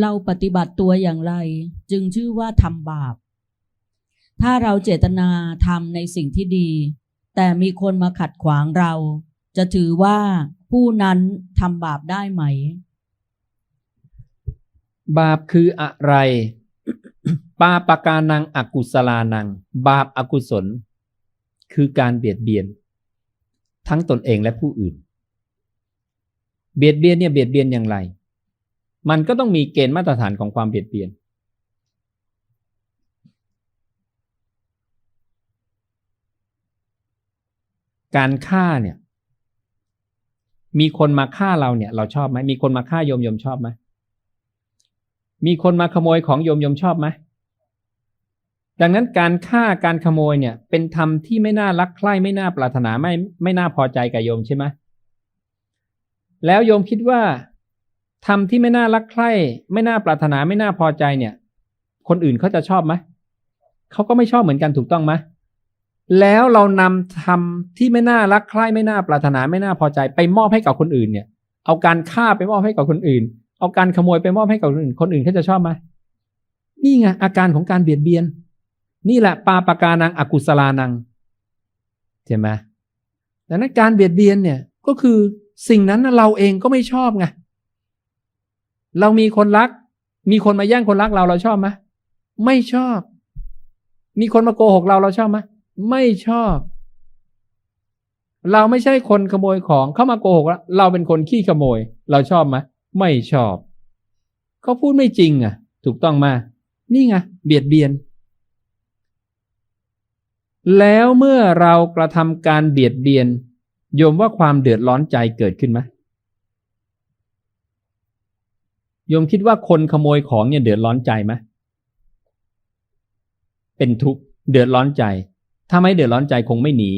เราปฏิบัติตัวอย่างไร จึงชื่อว่าทำบาป ถ้าเราเจตนาทำในสิ่งที่ดี แต่มีคนมาขัดขวางเรา จะถือว่าผู้นั้นทำบาปได้ไหม บาปคืออะไร ปาปกานังอกุศลานัง บาปอากุศล คือการเบียดเบียน ทั้งตนเองและผู้อื่น เบียดเบียนเนี่ยเบียดเบียนอย่างไร มันก็ต้องมีเกณฑ์มาตรฐานของความเบียดเบียน การฆ่าเนี่ย มีคนมาฆ่าเราเนี่ย เราชอบไหมมีคนมาฆ่าโยมโยมชอบไหมมีคนมาขโมยของโยมโยมชอบไหมดังนั้นการฆ่าการขโมยเนี่ย เป็นธรรมที่ไม่น่ารักใคร่ไม่น่าปรารถนาไม่ไม่น่าพอใจกับโยมใช่ไหมแล้วโยมคิดว่า ธรรมที่ไม่น่ารักใคร่ไม่น่าปรารถนาไม่น่าพอใจเนี่ย คนอื่นเขาจะชอบไหมเขาก็ไม่ชอบเหมือนกันถูกต้องไหมแล้วเรานำธรรมที่ไม่น่ารักใคร่ไม่น่าปรารถนาไม่น่าพอใจ ไปมอบให้กับคนอื่นเนี่ย เอาการฆ่าไปมอบให้กับคนอื่น เอาการขโมยไปมอบให้กับคนอื่น คนอื่นเขาจะชอบไหมนี่ไงอาการของการเบียดเบียน นี่แหละปาปากานังอกุศลานังใช่ไหมดังนั้นการเบียดเบียนเนี่ยก็คือสิ่งนั้นเราเองก็ไม่ชอบไง เรามีคนรัก มีคนมาแย่งคนรักเราเราชอบไหมไม่ชอบ มีคนมาโกหกเราเราชอบไหมไม่ชอบ เราไม่ใช่คนขโมยของเข้ามาโกหกแล้วเราเป็นคนขี้ขโมย เราชอบไหมไม่ชอบเขาพูดไม่จริงอะ ถูกต้องมา นี่ไงเบียดเบียน แล้วเมื่อเรากระทำการเบียดเบียนโยมว่าความเดือดร้อนใจเกิดขึ้นไหม โยมคิดว่าคนขโมยของเนี่ยเดือดร้อนใจไหมเป็นทุกข์เดือดร้อนใจ ถ้าไม่เดือดร้อนใจคงไม่หนี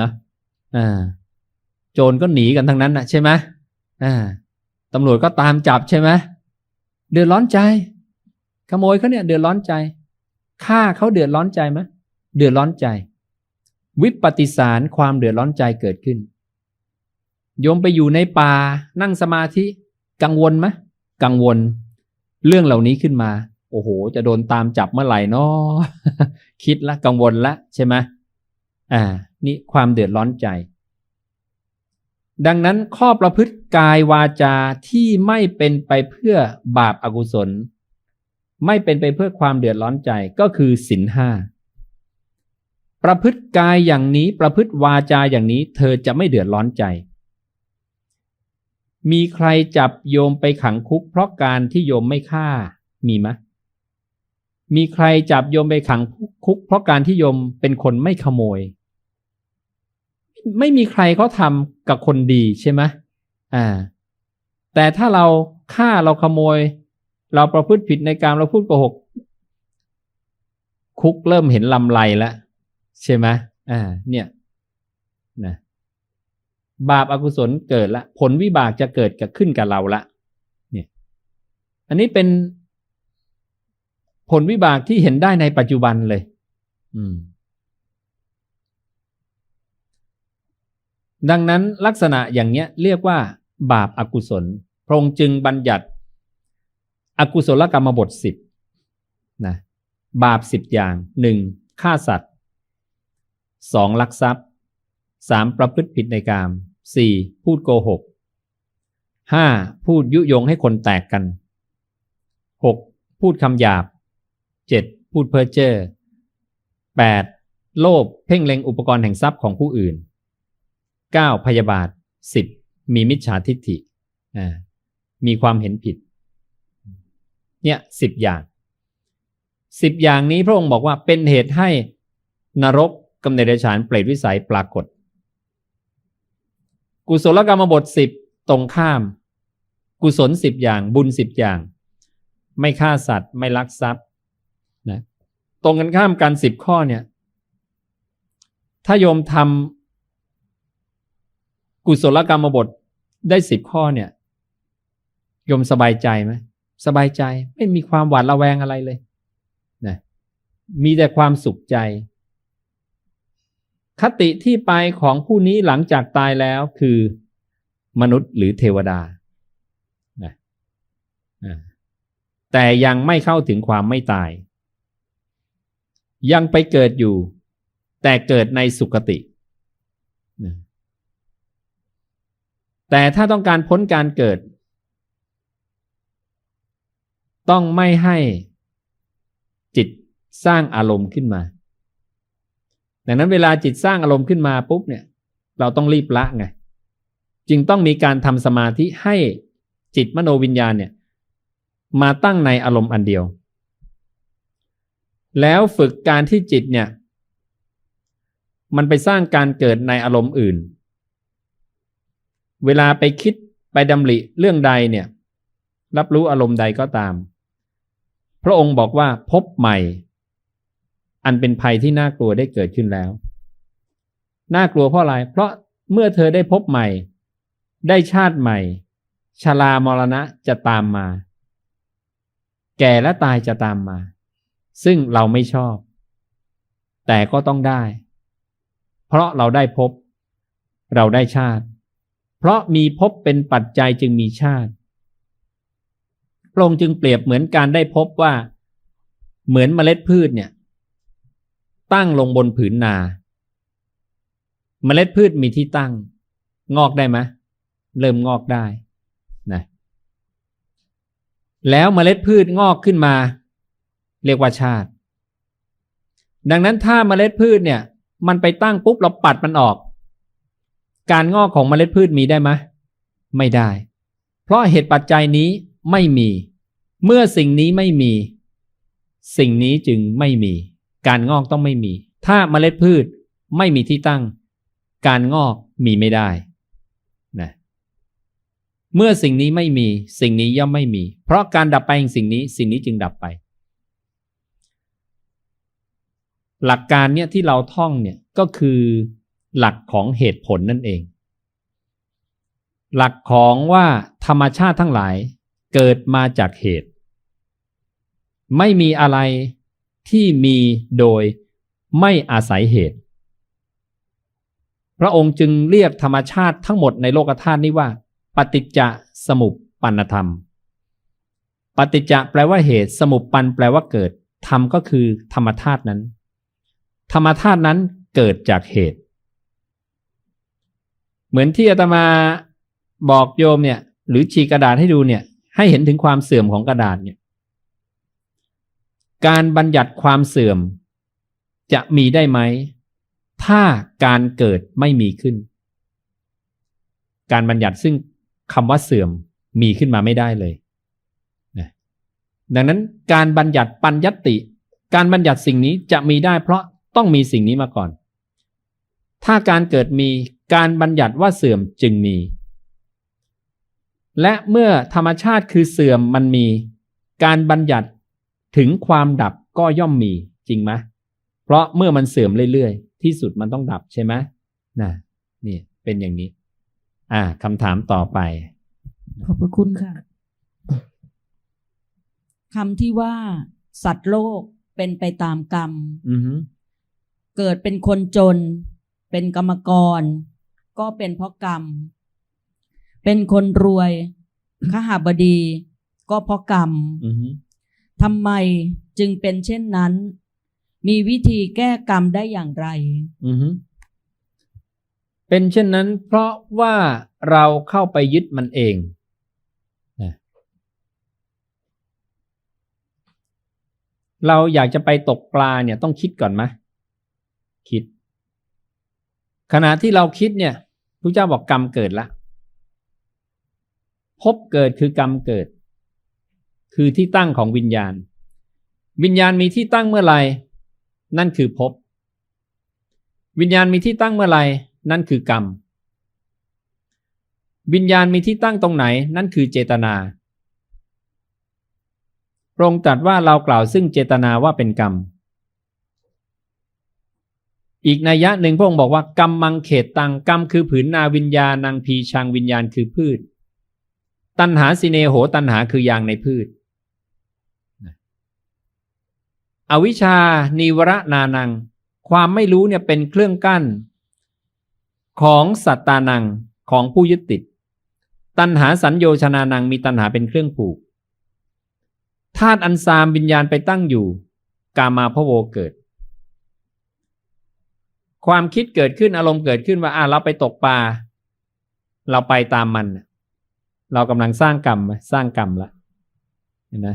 นะอ่าโจรก็หนีกันทั้งนั้นนะใช่ไหมอ่าตำรวจก็ตามจับใช่ไหมเดือดร้อนใจ ขโมยเขาเนี่ย เดือดร้อนใจฆ่าเขาเดือดร้อนใจไหมเดือดร้อนใจ วิปฏิสารความเดือดร้อนใจเกิดขึ้น โยมไปอยู่ในป่านั่งสมาธิกังวลไหม กังวลเรื่องเหล่านี้ขึ้นมา โอ้โห จะโดนตามจับเมื่อไหร่นาะคิดละกังวลละใช่ไหมอ่า นี่ความเดือดร้อนใจ ดังนั้นข้อประพฤติกายวาจาที่ไม่เป็นไปเพื่อบาปอากุศล ไม่เป็นไปเพื่อความเดือดร้อนใจก็คือศีลห้าประพฤติกายอย่างนี้ประพฤติวาจาอย่างนี้ เธอจะไม่เดือดร้อนใจ มีใครจับโยมไปขังคุก เพราะการที่โยมไม่ฆ่า มีไหมมีใครจับโยมไปขังคุก เพราะการที่โยมเป็นคนไม่ขโมย ไม่มีใครเขาทำกับคนดีใช่ไหมอ่า แต่ถ้าเราฆ่าเราขโมย เราประพฤติผิดในการเราพูดโกหก คุกเริ่มเห็นลำไรแล้วใช่ไหมอ่า เนี่ย นะ บาปอากุศลเกิดละ ผลวิบากจะเกิดกับขึ้นกับเราละเนี่ยอันนี้เป็นผลวิบากที่เห็นได้ในปัจจุบันเลย อืม ดังนั้นลักษณะอย่างเนี้ย เรียกว่า บาปอากุศล พระองค์จึงบัญญัติ อกุศลกรรมบทสิบนะบาปสิบอย่างหนึ่งฆ่าสัตว์สองลักทรัพย์ สามประพฤติผิดในกามสี่พูดโกหกห้าพูดยุยงให้คนแตกกันหกพูดคำหยาบเจ็ดพูดเพ้อเจ้อแปดโลภเพ่งเล็งอุปกรณ์แห่งทรัพย์ของผู้อื่นเก้าพยาบาทสิบมีมิจฉาทิฏฐิมีความเห็นผิด เนี่ยสิบอย่างสิบอย่างนี้พระองค์บอกว่าเป็นเหตุให้นรกกำเนิดเดชานเปรตวิสัยปรากฏ กุศลกรรมบทสิบตรงข้าม กุศลสิบอย่างบุญสิบอย่าง ไม่ฆ่าสัตว์ ไม่ลักทรัพย์นะตรงกันข้ามกันสิบข้อเนี่ย ถ้าโยมทำกุศลกรรมบทได้สิบข้อเนี่ยโยมสบายใจไหมสบายใจไม่มีความหวาดระแวงอะไรเลยนะมีแต่ความสุขใจ คติที่ไปของผู้นี้หลังจากตายแล้วคือ มนุษย์หรือเทวดานะแต่ยังไม่เข้าถึงความไม่ตาย ยังไปเกิดอยู่ แต่เกิดในสุคตินะแต่ถ้าต้องการพ้นการเกิด ต้องไม่ให้จิตสร้างอารมณ์ขึ้นมา ดังนั้นเวลาจิตสร้างอารมณ์ขึ้นมาปุ๊บเนี่ย เราต้องรีบละไง จึงต้องมีการทำสมาธิให้จิตมโนวิญญาณเนี่ย มาตั้งในอารมณ์อันเดียว แล้วฝึกการที่จิตเนี่ย มันไปสร้างการเกิดในอารมณ์อื่น เวลาไปคิดไปดำริเรื่องใดเนี่ย รับรู้อารมณ์ใดก็ตาม พระองค์บอกว่าพบใหม่ อันเป็นภัยที่น่ากลัวได้เกิดขึ้นแล้ว น่ากลัวเพราะอะไร เพราะเมื่อเธอได้พบใหม่ ได้ชาติใหม่ชรามรณะจะตามมา แก่และตายจะตามมา ซึ่งเราไม่ชอบ แต่ก็ต้องได้ เพราะเราได้พบ เราได้ชาติ เพราะมีพบเป็นปัจจัยจึงมีชาติพระองค์จึงเปรียบเหมือนการได้พบว่า เหมือนเมล็ดพืชเนี่ย ตั้งลงบนผืนนา เมล็ดพืชมีที่ตั้ง งอกได้ไหมเริ่มงอกได้นะแล้วเมล็ดพืชงอกขึ้นมา เรียกว่าชาติ ดังนั้นถ้าเมล็ดพืชเนี่ย มันไปตั้งปุ๊บเราปัดมันออก การงอกของเมล็ดพืชมีได้ไหมไม่ได้ เพราะเหตุปัจจัยนี้ไม่มี เมื่อสิ่งนี้ไม่มี สิ่งนี้จึงไม่มี การงอกต้องไม่มี ถ้าเมล็ดพืชไม่มีที่ตั้ง การงอกมีไม่ได้นะเมื่อสิ่งนี้ไม่มี สิ่งนี้ย่อมไม่มี เพราะการดับไปแห่งสิ่งนี้ สิ่งนี้จึงดับไป หลักการเนี่ยที่เราท่องเนี่ยก็คือหลักของเหตุผลนั่นเอง หลักของว่าธรรมชาติทั้งหลายเกิดมาจากเหตุ ไม่มีอะไร ที่มีโดยไม่อาศัยเหตุ พระองค์จึงเรียกธรรมชาติทั้งหมดในโลกธาตุนี้ว่า ปฏิจจสมุปปนธรรม ปฏิจจแปลว่าเหตุ สมุปปันแปลว่าเกิด ธรรมก็คือธรรมธาตุนั้น ธรรมธาตุนั้นเกิดจากเหตุ เหมือนที่อาตมาบอกโยมเนี่ย หรือฉีกกระดาษให้ดูเนี่ย ให้เห็นถึงความเสื่อมของกระดาษเนี่ย การบัญญัติความเสื่อม จะมีได้ไหม ถ้าการเกิดไม่มีขึ้น การบัญญัติซึ่งคำว่าเสื่อมมีขึ้นมาไม่ได้เลยนะดังนั้นการบัญญัติปัญญัติ การบัญญัติสิ่งนี้จะมีได้เพราะต้องมีสิ่งนี้มาก่อน ถ้าการเกิดมีการบัญญัติว่าเสื่อมจึงมี และเมื่อธรรมชาติคือเสื่อมมันมี การบัญญัติ ถึงความดับก็ย่อมมีจริงไหมเพราะเมื่อมันเสื่อมเรื่อยๆ ที่สุดมันต้องดับใช่ไหมนะนี่เป็นอย่างนี้ อ่าคำถามต่อไป ขอบพระคุณค่ะคำที่ว่า สัตว์โลกเป็นไปตามกรรมอือฮึเกิดเป็นคนจน เป็นกรรมกร ก็เป็นเพราะกรรม เป็นคนรวยขหาบดี ก็เพราะกรรมอือฮึ ทำไมจึงเป็นเช่นนั้น มีวิธีแก้กรรมได้อย่างไร อือฮึเป็นเช่นนั้น เพราะว่าเราเข้าไปยึดมันเองนะเราอยากจะไปตกปลาเนี่ยต้องคิดก่อนไหมคิด ขณะที่เราคิดเนี่ยพระเจ้าบอกกรรมเกิดละพบเกิดคือกรรมเกิด คือที่ตั้งของวิญญาณ วิญญาณมีที่ตั้งเมื่อไหร่นั่นคือภพวิญญาณมีที่ตั้งเมื่อไหร่นั่นคือกรรม วิญญาณมีที่ตั้งตรงไหน นั่นคือเจตนาพระองค์ตรัสว่าเรากล่าวซึ่งเจตนาว่าเป็นกรรม อีกนัยยะหนึ่งพระองค์บอกว่ากรรมมังเขตตังกรรมคือผืนนาวิญญาณนางพีชังวิญญาณคือพืช ตันหาสิเนโหตันหาคือยางในพืช อวิชานีวรนานัง ความไม่รู้เนี่ยเป็นเครื่องกั้น ของสัตตานังของผู้ยึดติด ตัณหาสัญโยชนานังมีตัณหาเป็นเครื่องผูกธาตุอันซามวิญญาณไปตั้งอยู่ กามาพโวเกิด ความคิดเกิดขึ้นอารมณ์เกิดขึ้นว่าอะเราไปตกปลาเราไปตามมัน เรากำลังสร้างกรรมไหมสร้างกรรมละเห็นไหม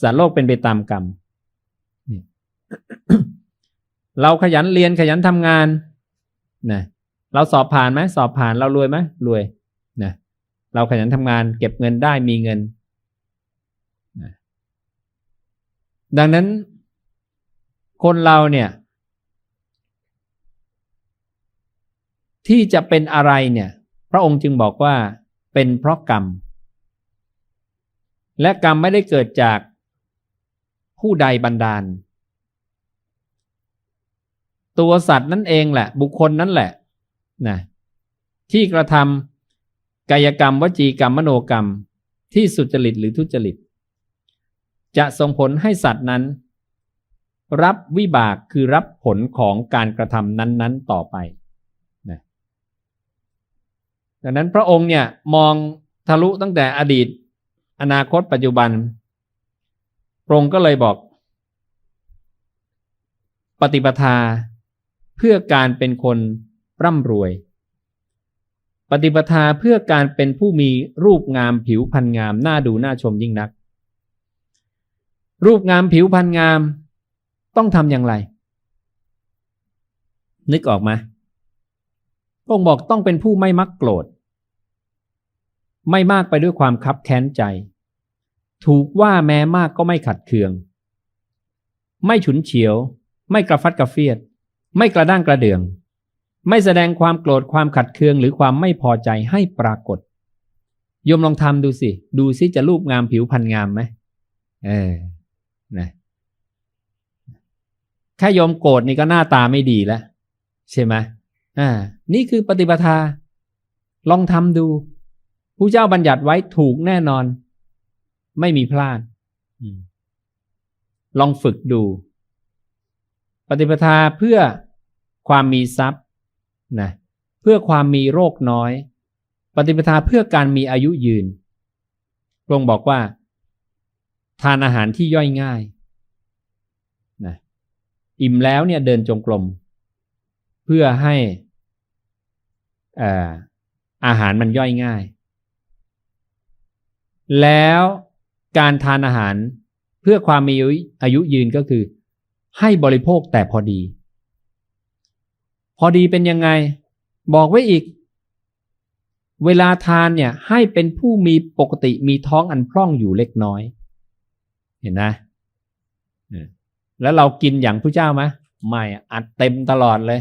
สัตว์โลกเป็นไปตามกรรม เราขยันเรียนขยันทำงานนะเราสอบผ่านไหมสอบผ่านเรารวยไหมรวยนะเราขยันทำงาน เก็บเงินได้มีเงินนะดังนั้น คนเราเนี่ย ที่จะเป็นอะไรเนี่ย พระองค์จึงบอกว่าเป็นเพราะกรรม และกรรมไม่ได้เกิดจากผู้ใดบันดาล ตัวสัตว์นั่นเองแหละ บุคคลนั่นแหละนะที่กระทำกายกรรม วจีกรรม มโนกรรม ที่สุจริตหรือทุจริต จะส่งผลให้สัตว์นั้น รับวิบากคือรับผลของการกระทำนั้น ๆ ต่อไปนะดังนั้นพระองค์เนี่ยมองทะลุตั้งแต่อดีต อนาคตปัจจุบัน พระองค์ก็เลยบอก ปฏิปทา เพื่อการเป็นคนร่ำรวย ปฏิปทาเพื่อการเป็นผู้มีรูปงามผิวพรรณงามน่าดูน่าชมยิ่งนัก รูปงามผิวพรรณงามต้องทำอย่างไร นึกออกไหมพระองค์บอกต้องเป็นผู้ไม่มักโกรธ ไม่มากไปด้วยความคับแค้นใจ ถูกว่าแม้มากก็ไม่ขัดเคือง ไม่ฉุนเฉียว ไม่กระฟัดกระเฟียด ไม่กระด้างกระเดือง ไม่แสดงความโกรธความขัดเคืองหรือความไม่พอใจให้ปรากฏโยมลองทำดูสิ ดูสิจะรูปงามผิวพรรณงามไหมเออนะแค่โยมโกรธนี่ก็หน้าตาไม่ดีแล้ว ใช่ไหมอ่า นี่คือปฏิปทา ลองทำดูผู้เจ้าบัญญัติไว้ถูกแน่นอน ไม่มีพลาดลองฝึกดู ปฏิปทาเพื่อ ความมีทรัพย์นะเพื่อความมีโรคน้อย ปฏิปทาเพื่อการมีอายุยืนพระองค์บอกว่า ทานอาหารที่ย่อยง่ายนะอิ่มแล้วเนี่ยเดินจงกรมเพื่อให้อาอาหารมันย่อยง่าย แล้วการทานอาหารเพื่อความมีอายุยืนก็คือ ให้บริโภคแต่พอดี พอดีเป็นยังไง บอกไว้อีก เวลาทานเนี่ยให้เป็นผู้มีปกติมีท้องอันพร่องอยู่เล็กน้อย เห็นนะแล้วเรากินอย่างผู้เจ้าไหมไม่อัดเต็มตลอดเลย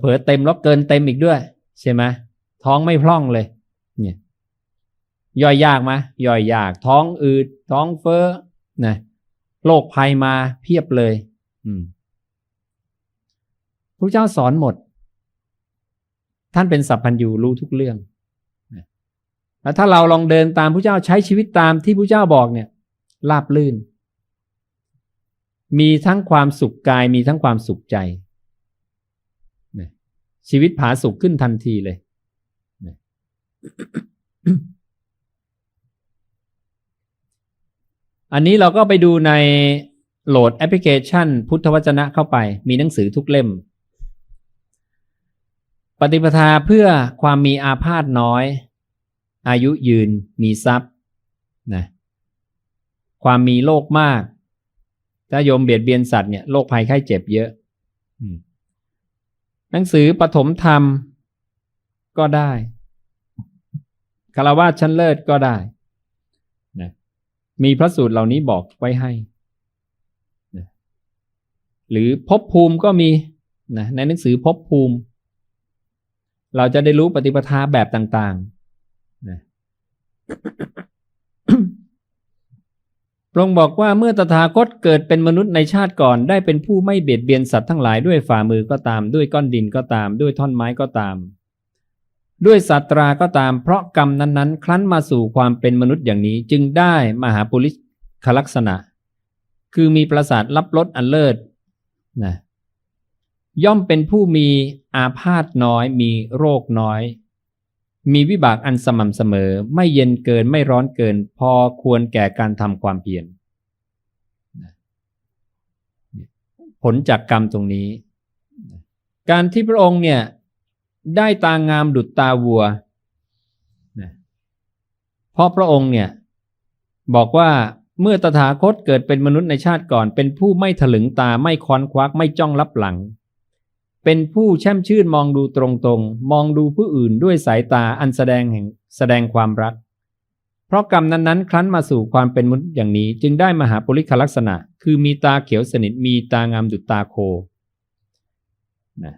เผลอเต็มแล้วเกินเต็มอีกด้วย ใช่ไหมท้องไม่พร่องเลย เนี่ย ย่อยยากไหมย่อยยาก ท้องอืดท้องเฟ้อนะโรคภัยมาเพียบเลย อืม พระเจ้าสอนหมด ท่านเป็นสัพพัญญูรู้ทุกเรื่องแล้วถ้าเราลองเดินตามพระเจ้าใช้ชีวิตตามที่พระเจ้าบอกเนี่ยราบลื่น มีทั้งความสุขกายมีทั้งความสุขใจ ชีวิตผาสุขขึ้นทันทีเลย อันนี้เราก็ไปดูในโหลดแอปพลิเคชัน พุทธวจนะเข้าไป มีหนังสือทุกเล่ม ปฏิปทาเพื่อความมีอาพาธน้อย อายุยืนมีทรัพย์นะความมีโรคมาก ถ้าโยมเบียดเบียนสัตว์เนี่ยโรคภัยไข้เจ็บเยอะหนังสือปฐมธรรมก็ได้คารวะชั้นเลิศก็ได้นะมีพระสูตรเหล่านี้บอกไว้ให้นะหรือภพภูมิก็มีนะในหนังสือภพภูมิ เราจะได้รู้ปฏิปทาแบบต่างๆนะพระองค์บอกว่าเมื่อตถาคตเกิดเป็นมนุษย์ในชาติก่อน ได้เป็นผู้ไม่เบียดเบียนสัตว์ทั้งหลายด้วยฝ่ามือก็ตาม ด้วยก้อนดินก็ตาม ด้วยท่อนไม้ก็ตาม ด้วยสัตราก็ตาม เพราะกรรมนั้นๆ ครั้นมาสู่ความเป็นมนุษย์อย่างนี้ จึงได้มหาปุริคลักษณะ คือมีประสาทรับรสอันเลิศนะ ย่อมเป็นผู้มีอาพาธน้อย มีโรคน้อย มีวิบากอันสม่ำเสมอ ไม่เย็นเกินไม่ร้อนเกิน พอควรแก่การทำความเพียรผลจากกรรมตรงนี้ การที่พระองค์เนี่ยได้ตางามดุจตาวัวเพราะพระองค์เนี่ยบอกว่าเมื่อตถาคตเกิดเป็นมนุษย์ในชาติก่อน เป็นผู้ไม่ถลึงตาไม่ค้อนควักไม่จ้องลับหลัง เป็นผู้แช่มชื่นมองดูตรงๆ มองดูผู้อื่นด้วยสายตาอันแสดงแห่งแสดงความรัก เพราะกรรมนั้นๆ ครั้นมาสู่ความเป็นมนุษย์อย่างนี้ จึงได้มหาปุริคลักษณะ คือมีตาเขียวสนิทมีตางามดุจตาโคนะ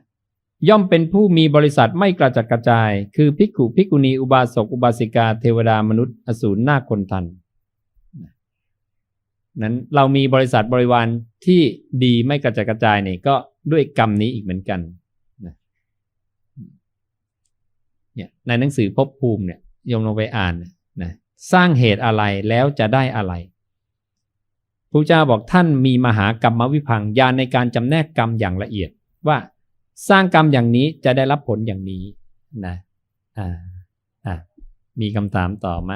ย่อมเป็นผู้มีบริษัทไม่กระจัดกระจาย คือภิกขุภิกขุณีอุบาสกอุบาสิกา เทวดามนุษย์อสูรนาคคนทันนั้นเรามีบริษัทบริวารที่ดีไม่กระจัดกระจายนี่ก็ ด้วยกรรมนี้อีกเหมือนกันนะเนี่ยในหนังสือภพภูมิเนี่ยยมลองไปอ่านนะสร้างเหตุอะไรแล้วจะได้อะไรพระเจ้าบอกท่านมีมหากรรมวิพังญาณในการจำแนกกรรมอย่างละเอียด ว่าสร้างกรรมอย่างนี้จะได้รับผลอย่างนี้นะอ่าอ่ามีคำถามต่อไหม